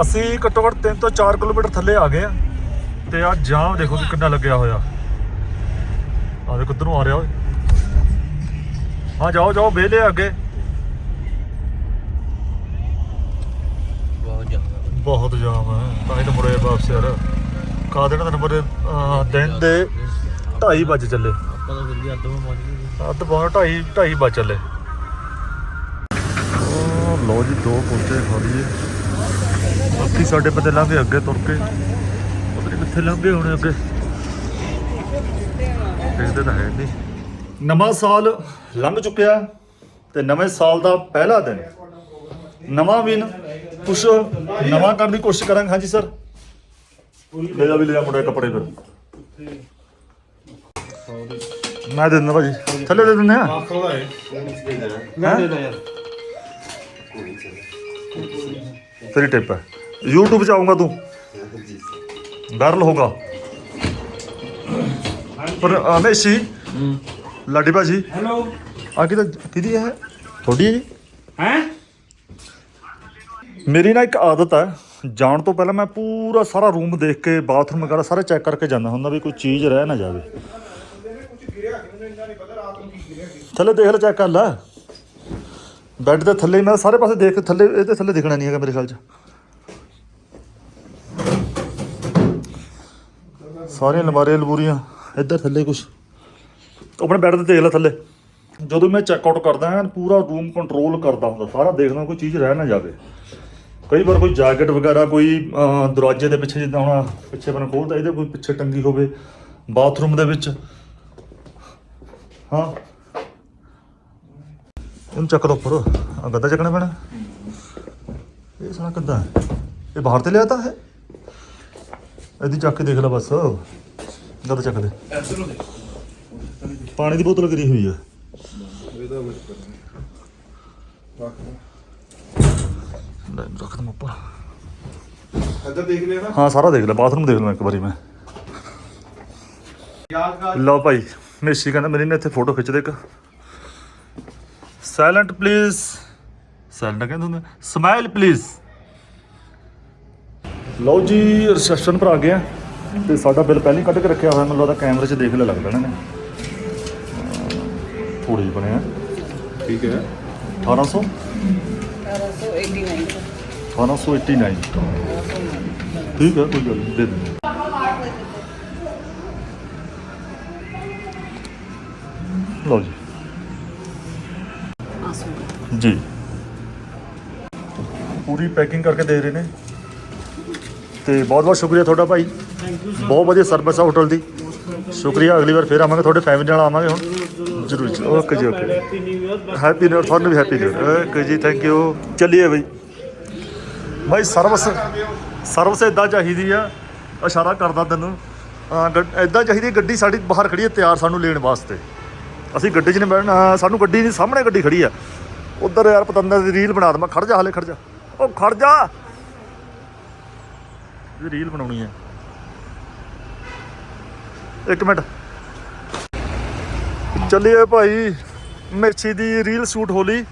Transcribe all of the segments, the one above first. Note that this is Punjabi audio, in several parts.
ਅਸੀਂ ਘੱਟੋ ਘੱਟ 3 ਤੋਂ 4 ਕਿਲੋਮੀਟਰ ਥੱਲੇ ਆ ਗਏ ਆ। ਤੇ ਆ ਜਾਮ ਦੇਖੋ ਕਿ ਕਿੰਨਾ ਲੱਗਿਆ ਹੋਇਆ। ਆ ਦੇ ਕਿੱਧਰੋਂ ਆ ਰਿਹਾ ਓਏ। ਹਾਂ ਜਾਓ ਜਾਓ ਵਿਹਲੇ ਅੱਗੇ। ਬਹੁਤ ਜਾਮ ਹੈ ਤਾਂ ਹੀ ਤਾਂ ਮੁੜੇ ਵਾਪਸ ਯਾਰ। ਕਾ ਦੇਣਾ ਤੈਨੂੰ ਮੁੜੇ ਦਿਨ ਦੇ 2:30 ਵਜੇ ਚੱਲੇ। ਆਪਾਂ ਤਾਂ ਜਲਦੀ ਅੱਧ ਪਹੁੰਚ ਗਏ ਅੱਧ ਪੌਣ 2:30 2:30 ਵਜੇ ਚੱਲੇ। ਉਹ ਲੋ ਜੀ ਦੋ ਕੁਲਚੇ ਖਾ ਬਾਕੀ ਸਾਡੇ ਪਤੇ ਲੰਘੇ ਅੱਗੇ ਤੁਰ ਕੇ। ਪਤਾ ਕਿੱਥੇ ਲੰਘੇ ਹੋਣੇ ਅੱਗੇ। ਦੇਖਦੇ ਤਾਂ ਹੈ ਨਹੀਂ। ਨਵਾਂ ਸਾਲ ਲੰਘ ਚੁੱਕਿਆ ਤੇ ਨਵੇਂ ਸਾਲ ਦਾ ਪਹਿਲਾ ਦਿਨ। ਨਵਾਂ ਦਿਨ ਕੁਛ ਨਵਾਂ ਕਰਨ ਦੀ ਕੋਸ਼ਿਸ਼ ਕਰਾਂਗੇ। ਹਾਂਜੀ ਸਰ। ਲੈ ਜਾ ਵੀ ਲੈ ਜਾ ਮੁੰਡੇ ਕੱਪੜੇ ਫਿਰ। ਮੈਂ ਦੇ ਦਿੰਦਾ ਭਾਜੀ। ਥੱਲੇ ਦੇ ਦਿੰਦੇ ਆ? ਮੈਂ ਦੇ ਦਾਂ ਯਾਰ। ਤੇਰੀ ਟਿਪ ਹੈ। YouTube 'ਚ ਆਉਂਗਾ ਤੂੰ। ਵਾਇਰਲ ਹੋਗਾ ਪਰ ਅਮੇਸ਼ੀ ਲਾਡੀ ਭਾਜੀ। ਹੈਲੋ। ਆ ਕਿਹਦਾ ਕਿਹਦੀ ਹੈ ਤੁਹਾਡੀ ਹੈ ਜੀ। ਹੈ? ਮੇਰੀ ਨਾ ਇੱਕ ਆਦਤ ਹੈ। ਜਾਣ ਤੋਂ ਪਹਿਲਾਂ ਮੈਂ ਪੂਰਾ ਸਾਰਾ ਰੂਮ ਦੇਖ ਕੇ ਬਾਥਰੂਮ ਵਗੈਰਾ ਸਾਰੇ ਚੈੱਕ ਕਰਕੇ ਜਾਂਦਾ ਹੁੰਦਾ ਵੀ ਕੋਈ ਚੀਜ਼ ਰਹਿ ਨਾ ਜਾਵੇ। ਥੱਲੇ ਦੇਖ ਲੈ ਚੈੱਕ ਕਰ ਲੈ। ਬੈੱਡ ਦੇ ਥੱਲੇ ਹੀ ਮੈਂ ਸਾਰੇ ਪਾਸੇ ਦੇਖ ਥੱਲੇ ਇਹਦੇ ਥੱਲੇ ਦਿਖਣਾ ਨਹੀਂ ਹੈਗਾ ਮੇਰੇ ਖਿਆਲ 'ਚ। ਸਾਰੀਆਂ ਅਲਮਾਰੀਆਂ ਲਬੂਰੀਆਂ ਇੱਧਰ ਥੱਲੇ ਕੁਝ ਆਪਣੇ ਬੈੱਡ ਤੇ ਦੇਖ ਲੈ ਥੱਲੇ। ਜਦੋਂ ਮੈਂ ਚੈੱਕ ਆਊਟ ਕਰਦਾ ਹਾਂ, ਪੂਰਾ ਰੂਮ ਕੰਟਰੋਲ ਕਰਦਾ ਹੁੰਦਾ। ਸਾਰਾ ਦੇਖਦਾ ਕੋਈ ਚੀਜ਼ ਰਹਿ ਨਾ ਜਾਵੇ। ਕਈ ਵਾਰ ਕੋਈ ਜੈਕਟ ਵਗੈਰਾ, ਕੋਈ ਦਰਵਾਜ਼ੇ ਦੇ ਪਿੱਛੇ ਜਿੱਦਾਂ ਹੁਣ ਪਿੱਛੇ ਬਨ ਖੋਲਦਾ ਇਹਦੇ ਕੋਈ ਪਿੱਛੇ ਟੰਗੀ ਹੋਵੇ ਬਾਥਰੂਮ ਦੇ ਵਿੱਚ। ਹਾਂ। ਇਹਨੂੰ ਚੱਕ ਲਓ ਉੱਪਰ। ਆ ਗੱਦਾ ਚੱਕਣਾ ਪੈਣਾ। ਇਹ ਸਾਲਾ ਕਿੱਦਾਂ ਇਹ ਬਾਹਰ ਤੇ ਲਿਆਤਾ ਹੈ? ਇਹਦੀ ਚੱਕ ਕੇ ਦੇਖ ਲੈ ਬਸ। ਗੱਦਾ ਚੱਕ ਦੇ। ਪਾਣੀ ਦੀ ਬੋਤਲ ਕਰੀ ਹੋਈ ਕੁਝ ਲੈ ਰੱਖ ਦਮ ਉੱਪਰ। ਇੱਧਰ ਦੇਖ ਲਿਆ ਨਾ। ਹਾਂ ਸਾਰਾ ਦੇਖ ਲੈ ਬਾਥਰੂਮ ਦੇਖ ਲਵਾਂ ਇੱਕ ਵਾਰੀ ਮੈਂ। ਯਾਦਗਾਰ ਲਓ ਭਾਈ ਮੇਸ਼ੀ ਕਹਿੰਦਾ ਮੇਰੀ ਨੇ ਇੱਥੇ ਫੋਟੋ ਖਿੱਚ ਦੇ ਇੱਕ ਸਾਇਲੈਂਟ ਪਲੀਜ਼ ਸਾਇਲੈਂਟ ਕਹਿੰਦੇ ਹੁੰਦੇ। ਸਮਾਈਲ ਪਲੀਜ਼ ਲਓ ਜੀ ਰਿਸੈਪਸ਼ਨ ਪਰ ਆ ਗਏ ਆ। ਤੇ ਸਾਡਾ ਬਿੱਲ ਪਹਿਲਾਂ ਹੀ ਕੱਢ ਕੇ ਰੱਖਿਆ ਹੋਇਆ ਮੈਨੂੰ ਲੱਗਦਾ ਕੈਮਰੇ 'ਚ ਦੇਖ ਲੈ ਲੱਗਦਾ ਇਹਨਾਂ ਨੇ। ਥੋੜੀ ਜਿਹੀ ਬਣਿਆ ਠੀਕ ਹੈ। 1800 1889 1889 ਠੀਕ ਹੈ ਕੋਈ ਗੱਲ ਨਹੀਂ ਦੇ ਦਿੰਦੇ ਲਓ ਜੀ। ਜੀ। ਪੂਰੀ ਪੈਕਿੰਗ ਕਰਕੇ ਦੇ ਰਹੇ ਨੇ। ਤੇ ਬਹੁਤ ਬਹੁਤ ਸ਼ੁਕਰੀਆ ਤੁਹਾਡਾ ਭਾਈ। ਬਹੁਤ ਵਧੀਆ ਸਰਵਿਸ ਆ ਹੋਟਲ ਦੀ। ਸ਼ੁਕਰੀਆ, ਅਗਲੀ ਵਾਰ ਫੇਰ ਆਵਾਂਗੇ, ਤੁਹਾਡੇ ਫੈਮਿਲੀ ਨਾਲ ਆਵਾਂਗੇ ਹੁਣ। ਜ਼ਰੂਰ ਜੀ ਓਕੇ ਜੀ, ਓਕੇ। ਹੈਪੀ ਨਿਊ ਤੁਹਾਨੂੰ ਵੀ ਹੈਪੀ ਨਿਊ ਓਕੇ ਜੀ ਥੈਂਕ ਯੂ ਚੱਲੀਏ ਬਈ। ਭਾਈ ਸਰਵਿਸ ਸਰਵਿਸ ਇਦਾਂ ਚਾਹੀਦੀ ਆ, ਇਸ਼ਾਰਾ ਕਰਦਾ ਤੈਨੂੰ। ਇਦਾਂ ਚਾਹੀਦੀ ਗੱਡੀ ਸਾਡੀ ਬਾਹਰ ਖੜੀ ਹੈ ਤਿਆਰ ਸਾਨੂੰ ਲੈਣ ਵਾਸਤੇ। ਅਸੀਂ ਗੱਡੀ 'ਚ ਨਹੀਂ ਬੈਠਣਾ ਸਾਨੂੰ ਗੱਡੀ ਨਹੀਂ, ਸਾਹਮਣੇ ਗੱਡੀ ਖੜੀ ਆ। ਉਧਰ ਯਾਰ, ਪਤੰਦਰ ਦੀ ਰੀਲ ਬਣਾ ਦਵਾਂ ਖੜ ਜਾ, ਹਲੇ ਖੜ ਜਾ। ਉਹ ਖੜ ਜਾ। ਇਹ ਰੀਲ ਬਣਾਉਣੀ ਹੈ ਇੱਕ ਮਿੰਟ ਚੱਲੀਏ ਭਾਈ ਮੇਚੀ ਦੀ ਰੀਲ ਸ਼ੂਟ ਹੋ ਲਈ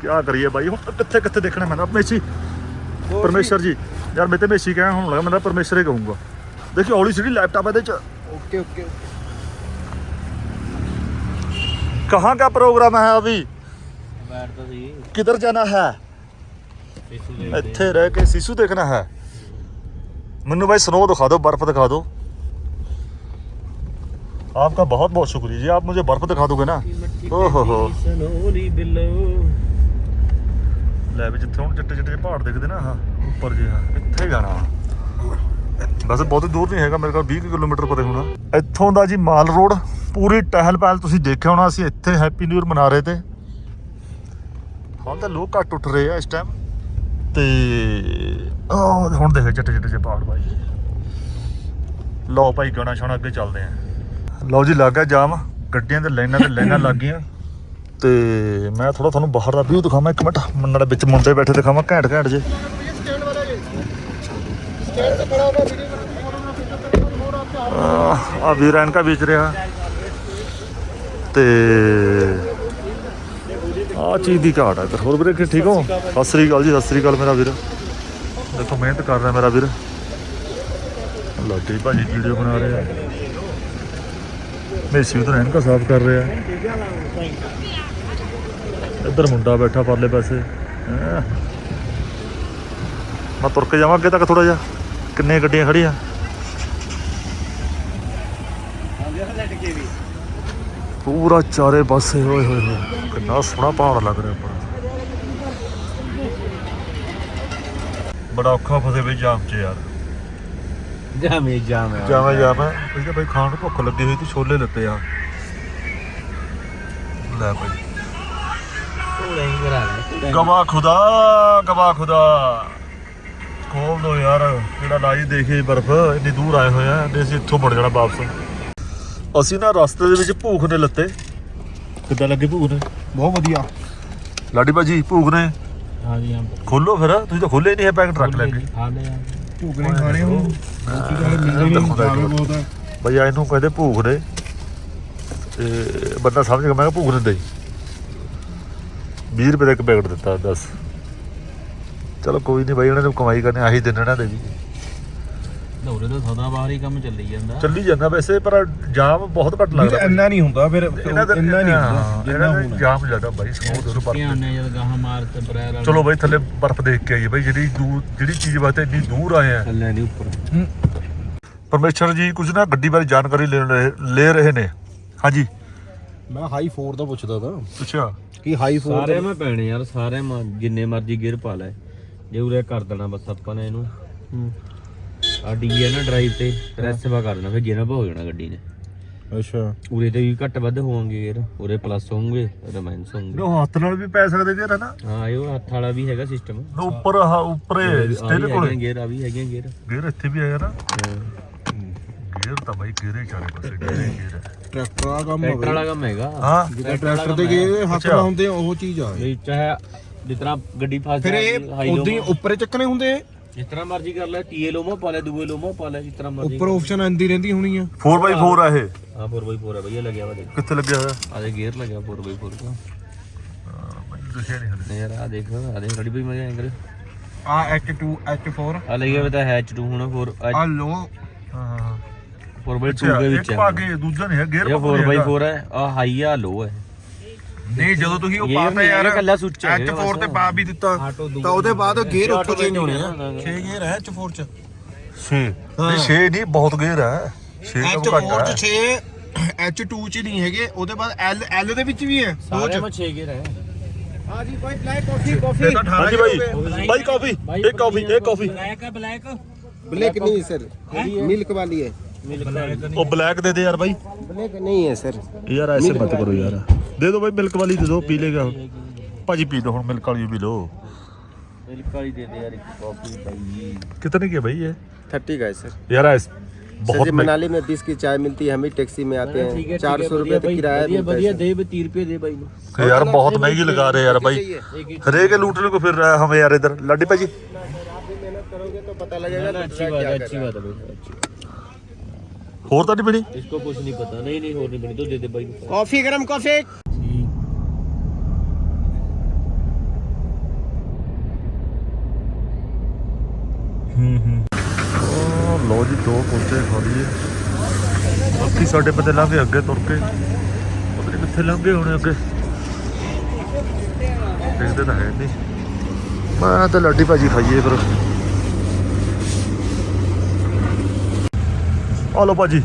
ਕੀ ਕਰੀਏ ਭਾਈ ਹੁਣ ਕਿੱਥੇ ਕਿੱਥੇ ਦੇਖਣਾ ਮੈਂ ਤਾਂ ਮੇਚੀ ਪਰਮੇਸ਼ਰ ਜੀ ਯਾਰ ਮੈਂ ਤੇ ਮੇਚੀ ਕਹਿਆ ਹੁਣ ਲੱਗਾ ਮੈਂ ਤਾਂ ਪਰਮੇਸ਼ਰ ਹੀ ਕਹੂੰਗਾ ਦੇਖੀ ਹੌਲੀ ਸਿੱਧੀ ਲੈਪਟਾਪ ਇਹਦੇ ਚ ਓਕੇ ਓਕੇ कहाँ का प्रोग्राम है अभी ਬੈਠ ਤਾਂ ਸੀ किधर जाना है ਪੇਸੂ ਦੇ ਇੱਥੇ ਰਹਿ ਕੇ ਸਿਸੂ ਦੇਖਣਾ ਹੈ ਮੈਨੂੰ भाई स्नो दिखा दो बर्फ दिखा दो आपका बहुत बहुत शुक्रिया जी आप मुझे बर्फ दिखा दोगे ना ਓਹ ਹੋ ਹੋ। ਸਨੋਰੀ ਬਿੱਲੋ ਲੈ ਵੀ ਜਿੱਥੇ ਹੁਣ ਚਿੱਟੇ ਚਿੱਟੇ ਜਿਹੇ ਪਹਾੜ ਦਿਖਦੇ ਨਾ ਹਾਂ ਉੱਪਰ ਜੇ ਹਾਂ ਇੱਥੇ ਜਾਣਾ ਵਾ। ਵੈਸੇ ਬਹੁਤ ਦੂਰ ਨਹੀਂ ਹੈਗਾ ਮੇਰੇ ਕੋਲ 20 ਕੁ ਕਿਲੋਮੀਟਰ ਪਰੇ ਹੋਣਾ ਇੱਥੋਂ ਦਾ ਜੀ ਮਾਲ ਰੋਡ ਪੂਰੀ ਟਹਿਲ ਪਹਿਲ ਤੁਸੀਂ ਦੇਖਿਆ ਹੋਣਾ ਅਸੀਂ ਇੱਥੇ ਹੈਪੀ ਨਿਊ ਇਅਰ ਮਨਾ ਰਹੇ ਤੇ ਹਾਲ ਤਾਂ ਲੋਕ ਘੱਟ ਉੱਠ ਰਹੇ ਆ ਇਸ ਟਾਈਮ ਤੇ ਆਹ ਹੁਣ ਦੇਖੋ ਚਿੱਟੇ ਚਿੱਟੇ ਜਿਹੇ ਪਹਾੜ ਬਾਈ। ਲਓ ਭਾਈ ਗਾਣਾ ਛਾਣਾ ਅੱਗੇ ਚੱਲਦੇ ਆ। ਲਓ ਜੀ ਲੱਗ ਗਿਆ ਜਾਮ, ਗੱਡੀਆਂ ਦੇ ਲਾਈਨਾਂ ਤੇ ਲਾਈਨਾਂ ਲੱਗ ਗਈਆਂ। ਤੇ ਮੈਂ ਥੋੜਾ ਤੁਹਾਨੂੰ ਬਾਹਰ ਦਾ ਵਿਊ ਦਿਖਾਵਾਂ, ਇੱਕ ਮਿੰਟ। ਨਾਲੇ ਵਿੱਚ ਮੁੰਡੇ ਬੈਠੇ ਦਿਖਾਵਾਂ, ਘੈਂਟ ਘੈਂਟ ਜੇ। ਆ ਵੀਰ ਐਨਕਾ ਵੇਚ ਰਿਹਾ। ਤੇ ਆ ਚੀਜ਼ ਦੀ ਘਾਟ ਹੈ ਤੇ ਹੋਰ ਵੀਰੇ ਕਿ ਠੀਕ ਹੋ? ਸਤਿ ਸ੍ਰੀ ਅਕਾਲ ਜੀ ਸਤਿ ਸ੍ਰੀ ਅਕਾਲ ਮੇਰਾ ਵੀਰ। ਦੇਖੋ ਮਿਹਨਤ ਕਰ ਰਿਹਾ ਮੇਰਾ ਵੀਰ। ਲਾਡੀ ਭਾਜੀ ਵੀਡੀਓ ਬਣਾ ਰਿਹਾ ਮੇਸੀ ਉਧਰ ਐਨਕਾ ਸਾਫ਼ ਕਰ ਰਿਹਾ। ਇੱਧਰ ਮੁੰਡਾ ਬੈਠਾ ਪਰਲੇ ਪਾਸੇ। ਮੈਂ ਤੁਰ ਕੇ ਜਾਵਾਂ ਅੱਗੇ ਤੱਕ ਥੋੜਾ ਜਿਹਾ। ਕਿੰਨੇ ਗੱਡੀਆਂ ਖੜੀਆਂ ਪੂਰਾ ਚਾਰੇ ਪਾਸੇ ਹੋਏ ਹੋਏ ਹੋਏ। ਕਿੰਨਾ ਸੋਹਣਾ ਪਹਾੜ ਲੱਗ ਰਿਹਾ ਉੱਪਰ। ਬੜਾ ਔਖਾ ਫਸੇ ਵੀ ਜਾਮ 'ਚ ਯਾਰ। ਜਾਮੇ ਜਾਮ ਹੈ ਜਾਵਾਂ ਜਾਵਾਂ ਇਹਦਾ ਬਈ ਖਾਣ ਨੂੰ ਭੁੱਖ ਲੱਗੀ ਹੋਈ ਤੇ ਛੋਲੇ ਲੱਤੇ ਆ। ਲੈ ਬਈ। ਹੀ ਗਵਾ ਖੁਦਾ ਗਵਾ ਖੁਦਾ। ਖੋਲ ਦੋ ਯਾਰ ਜਿਹੜਾ ਲਾਈ ਦੇਖੇ ਬਰਫ਼ ਇੰਨੀ ਦੂਰ ਆਏ ਹੋਏ ਆ ਤੇ ਅਸੀਂ ਇੱਥੋਂ ਮੁੜ ਜਾਣਾ ਵਾਪਸ। ਅਸੀਂ ਨਾ ਰਸਤੇ ਦੇ ਵਿੱਚ ਭੂਖ ਨੇ ਲੱਤੇ। ਕਿੱਦਾਂ ਲੱਗੇ ਭੂਖ ਨੇ? ਬਹੁਤ ਵਧੀਆ। ਲਾਡੀ ਭਾਜੀ ਭੂਖ ਨੇ? ਹਾਂ ਜੀ ਹਾਂ। ਖੋਲੋ ਫਿਰ ਤੁਸੀਂ ਤਾਂ ਖੋਲੇ ਨਹੀਂ ਹੈ ਪੈਕਟ ਰੱਖ ਲੈ ਕੇ। ਭੂਖ ਖਾਣੇ ਹੀ ਬਹੁਤ। ਆ ਬਈ ਇਹਨੂੰ ਕਹਿੰਦੇ ਭੂਖ ਨੇ। ਤੇ ਬੰਦਾ ਸਮਝ ਗਿਆ ਮੈਂ ਭੂਖ ਨੇ ਦੇਈ 20 ਰੁਪਏ ਦਾ ਇੱਕ ਪੈਕਟ ਦਿੱਤਾ ਦੱਸ। ਚਲੋ ਕੋਈ ਨਹੀਂ ਬਾਈ ਉਹਨਾਂ ਨੇ ਕਮਾਈ ਕਰਨੀ ਆਹੀ ਦਿਨ ਇਹਨਾਂ ਦੇ ਵੀ। ਦੌਰੇ ਤਾਂ ਸਦਾ ਬਾਹਰ ਹੀ ਕੰਮ ਚੱਲੀ ਜਾਂਦਾ। ਚੱਲੀ ਜਾਂਦਾ ਵੈਸੇ ਪਰ ਜਾਮ ਬਹੁਤ ਘੱਟ ਲੱਗਦਾ ਇੰਨਾ ਨਹੀਂ ਹੁੰਦਾ ਫਿਰ ਇਹਨਾਂ ਦਾ ਇੰਨਾ ਨਹੀਂ ਹਾਂ, ਹੁੰਦਾ ਇਹਨਾਂ ਜਿੰਨਾ ਦਾ ਹੋਣਾ। ਜਾਮ ਜ਼ਿਆਦਾ ਬਾਈ ਸਮੂਥ ਉਹਨੂੰ ਧਿਆਨ ਪਰ ਨੇ ਜਦ ਗਾਹਾਂ ਮਾਰ ਤੇ ਬਰੈਰ ਵਾਲਾ ਚਲੋ ਬਾਈ ਥੱਲੇ ਬਰਫ਼ ਦੇਖ ਕੇ ਆਈਏ ਬਾਈ ਜਿਹੜੀ ਦੂਰ ਜਿਹੜੀ ਚੀਜ਼ ਵਾਸਤੇ ਇੰਨੀ ਦੂਰ ਆਏ ਆ। ਥੱਲੇ ਨਹੀਂ ਉੱਪਰ। ਪਰਮੇਸ਼ਰ ਜੀ ਕੁਝ ਨਾ ਗੱਡੀ ਬਾਰੇ ਜਾਣਕਾਰੀ ਲੈ ਰਹੇ ਲੈ ਰਹੇ ਨੇ। ਹਾਂਜੀ। ਮੈਂ ਹਾਈ 4 ਦਾ ਪੁੱਛਦਾ ਤਾਂ। ਅੱਛਾ। ਕਿ ਹਾਈ 4 ਸਾਰੇ ਮੈਂ ਪੈਣੇ ਯਾਰ ਸਾਰੇ ਮੈਂ ਜਿੰਨੇ ਮਰਜ਼ੀ ਗੇਅਰ ਪਾ ਲੈ। ਜੇ ਉਰੇ ਕਰ ਦੇਣਾ ਬਸ ਆਪਾਂ ਨੇ ਇਹਨੂੰ। ਆ ਡੀ ਹੈ ਨਾ ਡਰਾਈਵ ਤੇ ਪ੍ਰੈਸ ਵਾ ਕਰ ਦੇਣਾ ਫਿਰ ਗੇਅਰ ਹੋ ਜਾਣਾ ਗੱਡੀ ਨੇ। ਅੱਛਾ। ਉਰੇ ਤੇ ਵੀ ਘੱਟ ਵੱਧ ਹੋਣਗੇ ਗੇਅਰ ਉਰੇ ਪਲੱਸ ਹੋਣਗੇ ਰੋਮਾਂਸ ਹੋਣਗੇ ਉਹ ਹੱਥ ਨਾਲ ਵੀ ਪੈ ਸਕਦੇ ਜੇ ਨਾ। ਹਾਂ ਇਹ ਉਹ ਹੱਥ ਵਾਲਾ ਵੀ ਹੈਗਾ ਸਿਸਟਮ ਉੱਪਰ ਆਹ ਉੱਪਰੇ ਸਟੇਲ ਕੋਲੇ। ਗੇਅਰ ਆ ਵੀ ਹੈਗੇ ਗੇਅਰ ਗੇਅਰ ਇੱਥੇ ਵੀ ਆਇਆ ਨਾ। ਗੇਅਰ ਤਾਂ ਬਾਈ ਗੇਅਰੇ ਚਾਰੇ ਪਾਸੇ ਗੇਅਰੇ ਗੇਅਰ ਹੈ ਟਰੈਕਟਰ ਦਾ ਕੰਮ ਟਰੈਕਟਰ ਹੋਵੇ। ਵਾਲਾ ਕੰਮ ਹੈਗਾ। ਹਾਂ। ਜਿਹੜਾ ਟਰੈਕਟਰ ਦੇ ਗਏ ਹੱਥ। ਨਾਲ ਹੁੰਦੇ ਆ, ਉਹ ਚੀਜ਼ ਆ। ਵੀ ਚਾਹੇ ਜਿਸ ਤਰ੍ਹਾਂ ਗੱਡੀ ਫਸ ਫਿਰ ਇਹ ਉਦੋਂ ਹੀ ਉੱਪਰੇ ਚੱਕਣੇ ਹੁੰਦੇ ਆ? ਜਿਸ ਤਰ੍ਹਾਂ ਮਰਜ਼ੀ ਕਰ ਲੈ ਟੀਏ ਲੋਮੋ ਪਾ ਲੈ ਦੂਏ ਲੋਮੋ ਪਾ ਲੈ ਜਿਸ ਤਰ੍ਹਾਂ ਮਰਜ਼ੀ ਉੱਪਰ ਆਪਸ਼ਨ ਆਂਦੀ ਰਹਿੰਦੀ ਹੋਣੀ ਆ। 4x4 ਆ ਇਹ। ਹਾਂ 4x4 ਹੈ ਭਈਆ ਲੱਗਿਆ ਵਾ ਦੇਖ। ਕਿੱਥੇ ਲੱਗਿਆ ਹੋਇਆ? ਆਦੇ ਗੇਅਰ ਲੱਗਿਆ 4x4 ਦਾ ਦਿਖਿਆ ਨਹੀਂ ਹਲੇ। ਨਹੀਂ ਯਾਰ ਆ ਦੇਖ ਆ ਦੇਖ ਰੜੀ ਭਈ ਮੈਂ ਐਂਗਲ ਆ H2 H4 ਆ ਲੱਗਿਆ ਵਾ ਤਾਂ ਹੈਚ 2 ਹੁਣ 4 ਆ ਲੋ ਹਾਂ। ਹਾਂ 4x2 ਅੱਛਾ ਦੇ ਇੱਕ ਵਿੱਚ ਪਾ ਹੈ ਕੇ ਦੂਜਾ ਨਹੀਂ ਹੈ ਗੇਅਰ ਇਹ 4x4 ਹੈ ਆ ਹਾਈ ਆ ਲੋ ਹੈ ਨਹੀਂ ਜਦੋਂ ਤੁਸੀਂ ਉਹ ਪਾਤਾ ਯਾਰ ਕੱਲਾ ਸੁੱਚ ਹੈ ਤੇ ਪਾ ਵੀ ਦਿੱਤਾ। ਤਾਂ ਉਹਦੇ ਬਾਅਦ ਗੇਅਰ ਉੱਥੋਂ ਚੇਂਜ ਹੋਣੇ ਆ। 6 ਗੇਅਰ ਹੈ H4 ਚ। 6 ਨਹੀਂ 6 ਨਹੀਂ ਬਹੁਤ ਗੇਅਰ ਹੈ 6 ਤੋਂ ਘੱਟ H4 ਚ 6 H2 ਚ ਨਹੀਂ ਹੈਗੇ ਉਹਦੇ ਬਾਅਦ L L ਦੇ ਵਿੱਚ ਵੀ ਹੈ। ਸਾਰੇ ਵਿੱਚ 6 ਗੇਅਰ ਹੈ ਹਾਂ ਜੀ ਭਾਈ ਬਲੈਕ ਕਾਫੀ ਕਾਫੀ ਹਾਂਜੀ ਭਾਈ। ਭਾਈ ਕਾਫੀ ਇੱਕ ਕਾਫੀ ਇੱਕ ਕਾਫੀ ਬਲੈਕ ਹੈ ਬਲੈਕ ਬਲੈਕ ਨਹੀਂ ਸਰ ਮਿਲਕ ਵਾਲੀ ਹੈ। ਉਹ ਬਲੈਕ ਦੇ ਦੇ ਯਾਰ ਬਾਈ ब्लैक नहीं है सर ਯਾਰ ਐਸੇ ਮਤ ਕਰੋ ਯਾਰ ਦੇ ਦੋ ਬਾਈ ਮਿਲਕ ਵਾਲੀ ਦੇ ਦੋ ਪੀ ਲੇਗਾ ਭਾਜੀ ਪੀ ਲਓ ਹੁਣ ਮਿਲਕ ਵਾਲੀ ਪੀ ਲਓ ਮਿਲਕ ਵਾਲੀ ਦੇ ਦੇ ਯਾਰ ਇੱਕ ਕਾਫੀ ਭਾਈ ਕਿਤਨੇ ਕੀ ਬਾਈ ਇਹ थर्टी का है सर ਯਾਰ ਐਸ सर ਬਹੁਤ ਜੀ ਮਹਿੰਗਾ मनाली में बीस की चाय मिलती है हम भी टैक्सी में आते हैं चार सौ रुपये तक किराया ਵਧੀਆ मिलता है ਵਧੀਆ सर। ਦੇ 30 ਰੁਪਏ ਦੇ ਬਾਈ ਨੂੰ ਯਾਰ ਬਹੁਤ ਮਹਿੰਗੀ ਲਗਾ ਰਹੇ ਯਾਰ ਬਾਈ ਹਰੇਕ ਲੂਟਣ ਕੋ ਫਿਰ ਰਹਾ ਹਮੇ ਯਾਰ ਇਧਰ ਲਾਡੀ ਭਾਜੀ करोगे तो पता लगेगा दूसरा क्या कर रहा है। ਬਾਤ ਹੈ ਬਾਈ ਅੱਛੀ ਹੋਰ ਤਾਂ ਨਹੀਂ ਪੀਣੀ इसको कुछ नहीं पता नहीं नहीं और नहीं बनी तो दे दे भाई कॉफी गरम कॉफी ਹੂੰ ਹੂੰ ਲੋ ਜੀ ਦੋ ਕੁਲਚੇ ਖਾ ਲਈਏ ਬਾਕੀ ਸਾਡੇ ਪਤੇ ਲੰਘੇ ਅੱਗੇ ਤੁਰ ਕੇ ਪਤਾ ਨਹੀਂ ਕਿੱਥੇ ਲੰਘੇ ਹੋਣੇ ਅੱਗੇ ਦੇਖਦੇ ਤਾਂ ਹੈ ਨਹੀਂ ਮੈਂ ਤਾਂ ਲੱਡੀ ਭਾਜੀ ਖਾਈਏ ਫਿਰ ਆ ਲਓ ਭਾਜੀ।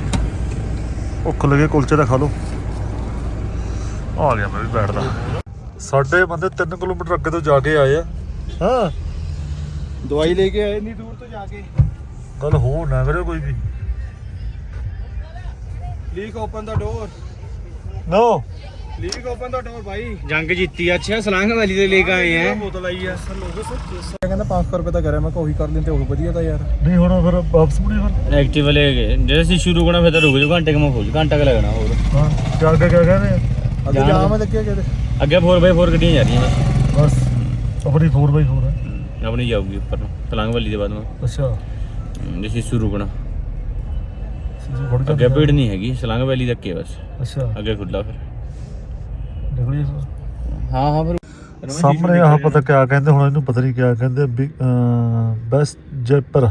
ਭੁੱਖ ਲੱਗੇ ਕੁਲਚੇ ਦਾ ਖਾ ਲਓ। ਆ ਗਿਆ ਮੈਂ ਵੀ ਬੈਠਦਾ। ਸਾਡੇ ਬੰਦੇ 3 ਕਿਲੋਮੀਟਰ ਅੱਗੇ ਤੋਂ ਜਾ ਕੇ ਆਏ ਆ। ਹਾਂ। ਦਵਾਈ ਲੈ ਕੇ ਆਏ ਨਹੀਂ ਦੂਰ ਤੋਂ ਜਾ ਕੇ। ਗੱਲ ਹੋ ਨਾ ਕਰਿਓ ਕੋਈ ਵੀ। ਲੀਕ ਓਪਨ ਦਾ ਡੋਰ ਨੋ ਲੀਗ ਓਪਨ ਦਾ ਟੂਰ ਭਾਈ ਜੰਗ ਜਿੱਤੀ ਅੱਛਾ ਸਲਾਂਗ ਵਾਲੀ ਦੇ ਲੈ ਆਏ ਆ। ਬੋਤਲ ਆਈ ਆ। ਸਰ ਲੋਗੋ ਸਰ ਮੈਂ ਕਹਿੰਦਾ 500 ਰੁਪਏ ਦਾ ਕਰਿਆ ਮੈਂ ਕੋਈ ਕਰ ਲੈਂਦੇ ਹੋਰ ਵਧੀਆ ਤਾਂ ਯਾਰ। ਨਹੀਂ ਹੁਣ ਫਿਰ ਵਾਪਸ ਮੁੜੇ ਫਿਰ। ਐਕਟਿਵ ਲੈ ਗਏ ਜੇ ਅਸੀਂ ਸ਼ੁਰੂ ਕਰਨਾ ਫਿਰ ਤਾਂ ਰੁਕ ਜਾ ਘੰਟੇ ਕਮਾ ਹੋ ਜਾ ਘੰਟਾ ਕ ਲੱਗਣਾ ਹੋਰ। ਹਾਂ ਚੱਲ ਕੇ ਕਿਆ ਕਹਿੰਦੇ ਆ? ਅੱਗੇ ਜਾਮ ਲੱਗਿਆ ਕਿਤੇ ਅੱਗੇ 4x4 ਗੱਡੀਆਂ ਜਾ ਰਹੀਆਂ ਨੇ। ਬਸ ਆਪਣੀ 4x4 ਹੈ। ਆਪਣੀ ਜਾਊਗੀ ਉੱਪਰ ਨੂੰ ਸਲਾਂਗ ਵਾਲੀ ਦੇ ਬਾਅਦ ਨੂੰ। ਅੱਛਾ। ਜੇ ਅਸੀਂ ਸ਼ੁਰੂ ਕਰਨਾ। ਅੱਗੇ ਭੀੜ ਨਹੀਂ ਹੈਗੀ ਸਲਾਂਗ ਵੈਲੀ ਤੱਕ ਹੀ ਬਸ। ਅੱਛਾ। ਅੱਗੇ ਖੁੱਲਾ ਫਿਰ। ਨਿਕਲੀ ਸਾਹਮਣੇ ਆਹ ਪਤਾ ਕਿਆ ਕਹਿੰਦੇ ਹੁਣ ਇਹਨੂੰ ਪਤਾ ਨਹੀਂ ਕਿਆ ਕਹਿੰਦੇ ਬੈਸਟ ਜੈਪਰ